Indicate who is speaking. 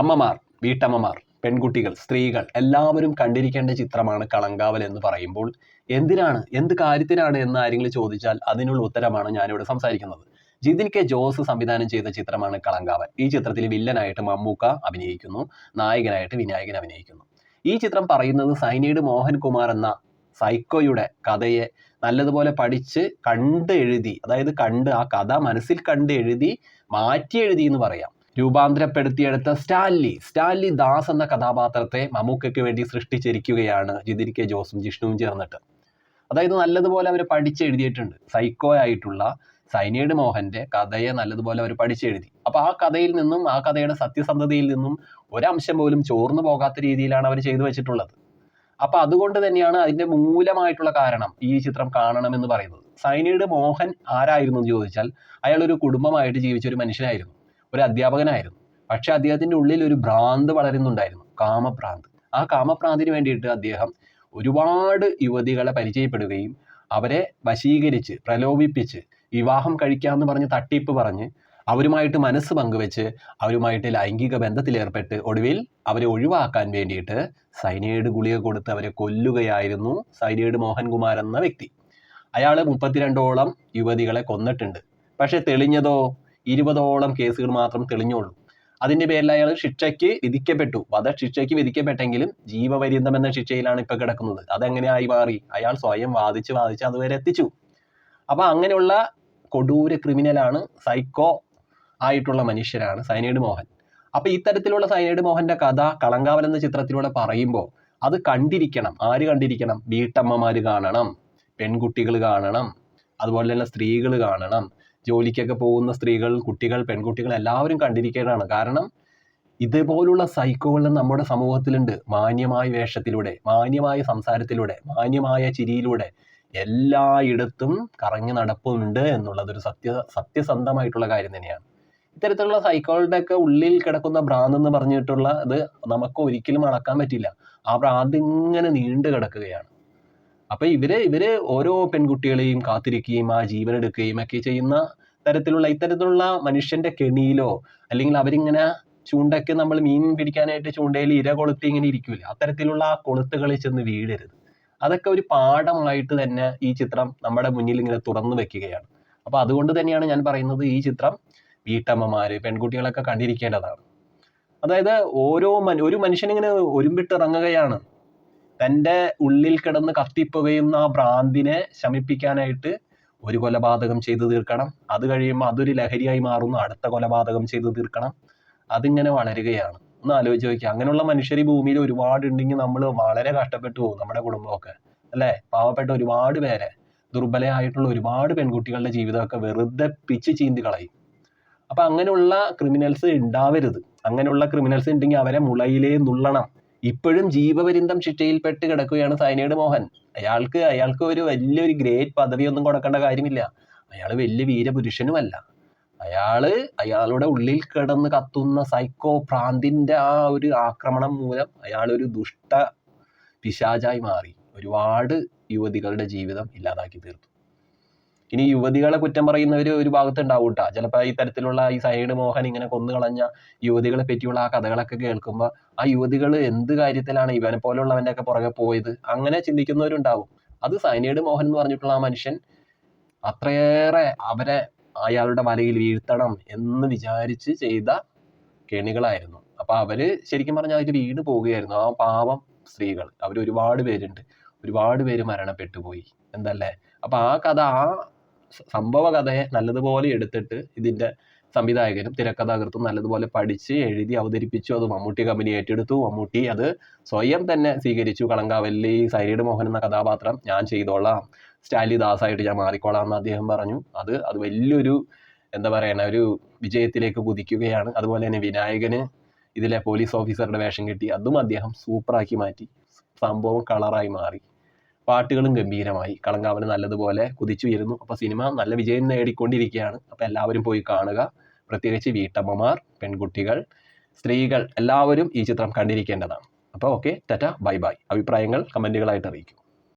Speaker 1: അമ്മമാർ വീട്ടമ്മമാർ പെൺകുട്ടികൾ സ്ത്രീകൾ എല്ലാവരും കണ്ടിരിക്കേണ്ട ചിത്രമാണ് കളങ്കാവൽ എന്ന് പറയുമ്പോൾ. എന്തിനാണ്? എന്ത് കാര്യത്തിനാണ് എന്ന് ആരെങ്കിലും ചോദിച്ചാൽ അതിനുള്ള ഉത്തരമാണ് ഞാനിവിടെ സംസാരിക്കുന്നത്. ജിതിൻ കെ ജോസ് സംവിധാനം ചെയ്ത ചിത്രമാണ് കളങ്കാവൽ. ഈ ചിത്രത്തിൽ വില്ലനായിട്ട് മമ്മൂക്ക അഭിനയിക്കുന്നു നായകനായിട്ട് വിനായകൻ അഭിനയിക്കുന്നു. ഈ ചിത്രം പറയുന്നത് സൈനീഡ് മോഹൻകുമാർ എന്ന സൈക്കോയുടെ കഥയെ നല്ലതുപോലെ പഠിച്ച് കണ്ട് എഴുതി അതായത് കണ്ട് ആ കഥ മനസ്സിൽ കണ്ട് എഴുതി മാറ്റി എഴുതി എന്ന് പറയാം. രൂപാന്തരപ്പെടുത്തിയെടുത്ത സ്റ്റാൻലി. സ്റ്റാൻലി ദാസ് എന്ന കഥാപാത്രത്തെ മമ്മൂക്കയ്ക്ക് വേണ്ടി സൃഷ്ടിച്ചിരിക്കുകയാണ് ജിതിൻ കെ ജോസും ജിഷ്ണുവും ചേർന്നിട്ട്. അതായത് നല്ലതുപോലെ അവർ പഠിച്ചെഴുതിയിട്ടുണ്ട്. സൈക്കോ ആയിട്ടുള്ള സൈനേഡ് മോഹന്റെ കഥയെ നല്ലതുപോലെ അവർ പഠിച്ചെഴുതി. അപ്പോൾ ആ കഥയിൽ നിന്നും ആ കഥയുടെ സത്യസന്ധതയിൽ നിന്നും ഒരംശം പോലും ചോർന്നു പോകാത്ത രീതിയിലാണ് അവർ ചെയ്തു വെച്ചിട്ടുള്ളത്. അപ്പൊ അതുകൊണ്ട് തന്നെയാണ് അതിന്റെ മൂലമായിട്ടുള്ള കാരണം ഈ ചിത്രം കാണണം എന്ന് പറയുന്നത്. സൈനൈഡ് മോഹൻ ആരായിരുന്നു എന്ന് ചോദിച്ചാൽ അയാൾ ഒരു കുടുംബമായിട്ട് ജീവിച്ച ഒരു മനുഷ്യനായിരുന്നു. ഒരു അധ്യാപകനായിരുന്നു പക്ഷെ അദ്ദേഹത്തിന്റെ ഉള്ളിൽ ഒരു ഭ്രാന്ത് വളരുന്നുണ്ടായിരുന്നു. കാമഭ്രാന്ത്. ആ കാമഭ്രാന്തിന് വേണ്ടിയിട്ട് അദ്ദേഹം ഒരുപാട് യുവതികളെ പരിചയപ്പെടുകയും അവരെ വശീകരിച്ച് പ്രലോഭിപ്പിച്ച് വിവാഹം കഴിക്കാമെന്ന് പറഞ്ഞ് തട്ടിപ്പ് പറഞ്ഞ് അവരുമായിട്ട് മനസ്സ് പങ്കുവെച്ച് അവരുമായിട്ട് ലൈംഗിക ബന്ധത്തിലേർപ്പെട്ട് ഒടുവിൽ അവരെ ഒഴിവാക്കാൻ വേണ്ടിയിട്ട് സൈനൈഡ് ഗുളിക കൊടുത്ത് അവരെ കൊല്ലുകയായിരുന്നു സൈനൈഡ് മോഹൻകുമാർ എന്ന വ്യക്തി. അയാൾ മുപ്പത്തിരണ്ടോളം യുവതികളെ കൊന്നിട്ടുണ്ട്. പക്ഷെ തെളിഞ്ഞതോ ഇരുപതോളം കേസുകൾ മാത്രം തെളിഞ്ഞുള്ളൂ. അതിന്റെ പേരിൽ അയാൾ ശിക്ഷയ്ക്ക് വിധിക്കപ്പെട്ടു. വധശിക്ഷയ്ക്ക് വിധിക്കപ്പെട്ടെങ്കിലും ജീവപര്യന്തം എന്ന ശിക്ഷയിലാണ് ഇപ്പൊ കിടക്കുന്നത്. അതെങ്ങനെയായി മാറി? അയാൾ സ്വയം വാദിച്ച് വാദിച്ച് അതുവരെ എത്തിച്ചു. അപ്പൊ അങ്ങനെയുള്ള കൊടൂര ക്രിമിനലാണ് സൈക്കോ ആയിട്ടുള്ള മനുഷ്യരാണ് സൈനൈഡ് മോഹൻ. അപ്പൊ ഇത്തരത്തിലുള്ള സൈനൈഡ് മോഹന്റെ കഥ കളങ്കാവൽ എന്ന ചിത്രത്തിലൂടെ പറയുമ്പോൾ അത് കണ്ടിരിക്കണം. ആര് കണ്ടിരിക്കണം? വീട്ടമ്മമാര് കാണണം പെൺകുട്ടികൾ കാണണം അതുപോലെ തന്നെ സ്ത്രീകൾ കാണണം ജോലിക്കൊക്കെ പോകുന്ന സ്ത്രീകൾ കുട്ടികൾ പെൺകുട്ടികൾ എല്ലാവരും കണ്ടിരിക്കേണ്ടതാണ്. കാരണം ഇതുപോലുള്ള സൈക്കോകൾ നമ്മുടെ സമൂഹത്തിലുണ്ട്. മാന്യമായ വേഷത്തിലൂടെ മാന്യമായ സംസാരത്തിലൂടെ മാന്യമായ ചിരിയിലൂടെ എല്ലായിടത്തും കറങ്ങി നടപ്പുണ്ട് എന്നുള്ളത് ഒരു സത്യ സത്യസന്ധമായിട്ടുള്ള കാര്യം തന്നെയാണ്. ഇത്തരത്തിലുള്ള സൈക്കോളുടെ ഒക്കെ ഉള്ളിൽ കിടക്കുന്ന ഭ്രാന്ത് എന്ന് പറഞ്ഞിട്ടുള്ള അത് നമുക്ക് ഒരിക്കലും അളക്കാൻ പറ്റില്ല. ആ ഭ്രാന്ത് ഇങ്ങനെ നീണ്ടു കിടക്കുകയാണ് അപ്പൊ ഇവർ ഇവർ ഓരോ പെൺകുട്ടികളെയും കാത്തിരിക്കുകയും ആ ജീവനെടുക്കുകയും ഒക്കെ ചെയ്യുന്ന തരത്തിലുള്ള ഇത്തരത്തിലുള്ള മനുഷ്യന്റെ കെണിയിലോ അല്ലെങ്കിൽ അവരിങ്ങനെ ചൂണ്ടയ്ക്ക് നമ്മൾ മീൻ പിടിക്കാനായിട്ട് ചൂണ്ടയിൽ ഇര കൊളുത്തി ഇങ്ങനെ ഇരിക്കൂല? അത്തരത്തിലുള്ള ആ കൊളുത്തുകളിൽ ചെന്ന് വീഴരുത്. അതൊക്കെ ഒരു പാഠമായിട്ട് തന്നെ ഈ ചിത്രം നമ്മുടെ മുന്നിൽ ഇങ്ങനെ തുറന്നു വെക്കുകയാണ്. അപ്പൊ അതുകൊണ്ട് തന്നെയാണ് ഞാൻ പറയുന്നത് ഈ ചിത്രം വീട്ടമ്മമാര് പെൺകുട്ടികളൊക്കെ കണ്ടിരിക്കേണ്ടതാണ്. അതായത് ഓരോ മനു ഒരു മനുഷ്യനിങ്ങനെ ഒരുമ്പിട്ടിറങ്ങുകയാണ് തന്റെ ഉള്ളിൽ കിടന്ന് കത്തിപ്പുകയുന്ന ആ ഭ്രാന്തിനെ ശമിപ്പിക്കാനായിട്ട് ഒരു കൊലപാതകം ചെയ്തു തീർക്കണം. അത് കഴിയുമ്പോൾ അതൊരു ലഹരിയായി മാറുന്നു. അടുത്ത കൊലപാതകം ചെയ്തു തീർക്കണം. അതിങ്ങനെ വളരുകയാണ്. ഒന്ന് ആലോചിച്ച് നോക്കിയാൽ അങ്ങനെയുള്ള മനുഷ്യർ ഈ ഭൂമിയിൽ ഒരുപാട് ഉണ്ടെങ്കിൽ നമ്മൾ വളരെ കഷ്ടപ്പെട്ടു പോകും നമ്മുടെ കുടുംബമൊക്കെ. അല്ലേ? പാവപ്പെട്ട ഒരുപാട് പേരെ. ദുർബലയായിട്ടുള്ള ഒരുപാട് പെൺകുട്ടികളുടെ ജീവിതമൊക്കെ വെറുതെ പിച്ച് ചീന്തി കളയും. അപ്പൊ അങ്ങനെയുള്ള ക്രിമിനൽസ് ഉണ്ടാവരുത്. അങ്ങനെയുള്ള ക്രിമിനൽസ് ഉണ്ടെങ്കിൽ അവരെ മുളയിലേ നുള്ളണം. ഇപ്പോഴും ജീവപര്യന്തം ശിക്ഷയിൽപ്പെട്ട് കിടക്കുകയാണ് സൈനേഡ് മോഹൻ. അയാൾക്ക് അയാൾക്ക് ഒരു വലിയൊരു ഗ്രേറ്റ് പദവിയൊന്നും കൊടുക്കേണ്ട കാര്യമില്ല. അയാൾ വലിയ വീരപുരുഷനുമല്ല. അയാൾ അയാളുടെ ഉള്ളിൽ കിടന്ന് കത്തുന്ന സൈക്കോ ഭ്രാന്തിന്റെ ആ ഒരു ആക്രമണം മൂലം അയാൾ ഒരു ദുഷ്ട പിശാചായി മാറി. ഒരുപാട് യുവതികളുടെ ജീവിതം ഇല്ലാതാക്കി തീർത്തു. ഇനി യുവതികളെ കുറ്റം പറയുന്നവർ ഒരു ഭാഗത്ത് ഉണ്ടാവും കേട്ടോ ചിലപ്പോൾ ഈ തരത്തിലുള്ള ഈ സൈഡ് മോഹൻ ഇങ്ങനെ കൊന്നു കളഞ്ഞ യുവതികളെ പറ്റിയുള്ള ആ കഥകളൊക്കെ കേൾക്കുമ്പോൾ ആ യുവതികൾ എന്ത് കാര്യത്തിലാണ് ഇവനെ പോലുള്ളവന്റെ ഒക്കെ പുറകെ പോയത്? അങ്ങനെ ചിന്തിക്കുന്നവരുണ്ടാവും. അത് സൈനൈഡ് മോഹൻ എന്ന് പറഞ്ഞിട്ടുള്ള ആ മനുഷ്യൻ അത്രയേറെ അവരെ അയാളുടെ വലയിൽ വീഴ്ത്തണം എന്ന് വിചാരിച്ച് ചെയ്ത കെണികളായിരുന്നു. അപ്പൊ അവർ ശരിക്കും പറഞ്ഞാൽ അതിൽ വീണ് പോവുകയായിരുന്നു. ആ പാവം സ്ത്രീകൾ അവർ ഒരുപാട് പേരുണ്ട്. ഒരുപാട് പേര് മരണപ്പെട്ടു പോയി. എന്തല്ലേ? അപ്പൊ ആ കഥ ആ സംഭവ കഥയെ നല്ലതുപോലെ എടുത്തിട്ട് ഇതിന്റെ സംവിധായകനും തിരക്കഥാകൃത്തും നല്ലതുപോലെ പഠിച്ച് എഴുതി അവതരിപ്പിച്ചു. അത് മമ്മൂട്ടി കമ്പനി ഏറ്റെടുത്തു. മമ്മൂട്ടി അത് സ്വയം തന്നെ സ്വീകരിച്ചു. കളങ്കാവല്ലി സൈനീഡ് മോഹൻ എന്ന കഥാപാത്രം ഞാൻ ചെയ്തോളാം. സ്റ്റാലി ദാസായിട്ട് ഞാൻ മാറിക്കോളാം എന്ന് അദ്ദേഹം പറഞ്ഞു. അത് അത് വലിയൊരു എന്താ പറയണ ഒരു വിജയത്തിലേക്ക് കുതിക്കുകയാണ്. അതുപോലെ തന്നെ വിനായകന് ഇതിലെ പോലീസ് ഓഫീസറുടെ വേഷം കിട്ടി അതും അദ്ദേഹം സൂപ്പറാക്കി മാറ്റി. സംഭവം കളറായി മാറി. പാട്ടുകളും ഗംഭീരമായി. കളങ്കാവന് നല്ലതുപോലെ കുതിച്ചുയരുന്നു. അപ്പോൾ സിനിമ നല്ല വിജയം നേടിക്കൊണ്ടിരിക്കുകയാണ്. അപ്പോൾ എല്ലാവരും പോയി കാണുക. പ്രത്യേകിച്ച് വീട്ടമ്മമാർ പെൺകുട്ടികൾ സ്ത്രീകൾ എല്ലാവരും ഈ ചിത്രം കണ്ടിരിക്കേണ്ടതാണ്. അപ്പോൾ ഓക്കെ ടറ്റ ബൈ ബൈ. അഭിപ്രായങ്ങൾ കമന്റുകളായിട്ട് അറിയിക്കും.